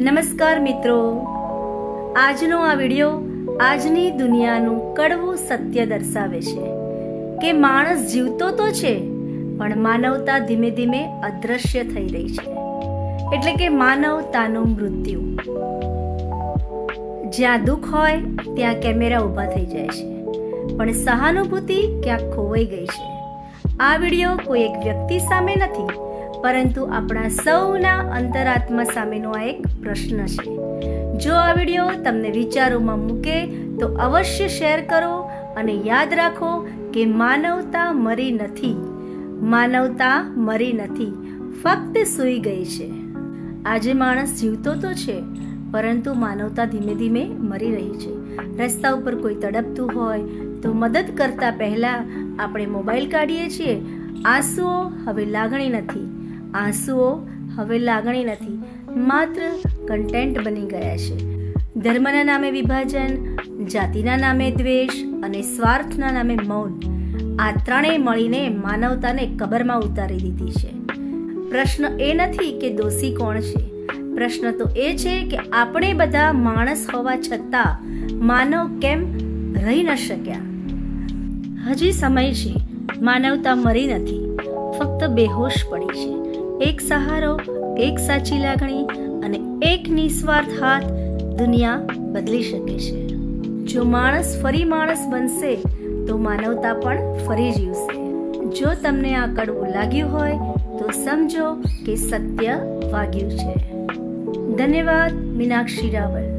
નમસ્કાર મિત્રો. આજનો આ વિડિયો આજની દુનિયાનું કડવું સત્ય દર્શાવે છે કે માણસ જીવતો તો છે, પણ માનવતા ધીમે ધીમે અદૃશ્ય થઈ રહી છે. એટલે કે માનવતાનું મૃત્યુ. જ્યાં દુઃખ હોય, ત્યાં કેમેરા ઊભા થઈ જાય છે. પણ સહાનુભૂતિ ક્યાંક ખોવાઈ ગઈ છે. આ વિડિયો કોઈ એક વ્યક્તિ સામે નથી પરંતુ આપણા સૌના અંતરાત્મા સામેનો આ એક પ્રશ્ન છે. જો આ વિડિયો તમને વિચારોમાં મૂકે, તો અવશ્ય શેર કરો અને યાદ રાખો કે માનવતા મરી નથી. માનવતા મરી નથી, ફક્ત સૂઈ ગઈ છે. આજે માણસ જીવતો તો છે, પરંતુ માનવતા ધીમે ધીમે મરી રહી છે. રસ્તા ઉપર કોઈ તડપતું હોય, તો મદદ કરતા પહેલા આપણે મોબાઈલ કાઢીએ છીએ. આંસુઓ હવે લાગણી નથી. આંસુઓ હવે લાગણી નથી, માત્ર કન્ટેન્ટ બની ગયા છે. ધર્મના નામે વિભાજન, જાતિના નામે દ્વેષ અને સ્વાર્થના નામે મૌન, આ ત્રણેય મળીને માનવતાને કબરમાં ઉતારી દીધી છે. પ્રશ્ન એ નથી કે દોષી કોણ છે. પ્રશ્ન તો એ છે કે આપણે બધા માણસ હોવા છતાં માનવ કેમ રહી ન શક્યા? હજી સમય છે, માનવતા મરી નથી, ફક્ત બેહોશ પડી છે. એક સહારો, એક સાચી લાગણી અને એક નિસ્વાર્થ હાથ દુનિયા બદલી શકે છે. જો માણસ ફરી માણસ બનશે, તો માનવતા પણ ફરી જીવશે. જો તમને આ કડવું લાગ્યું હોય, તો સમજો કે સત્ય વાગ્યું છે. ધન્યવાદ, મીનાક્ષી રાવલ.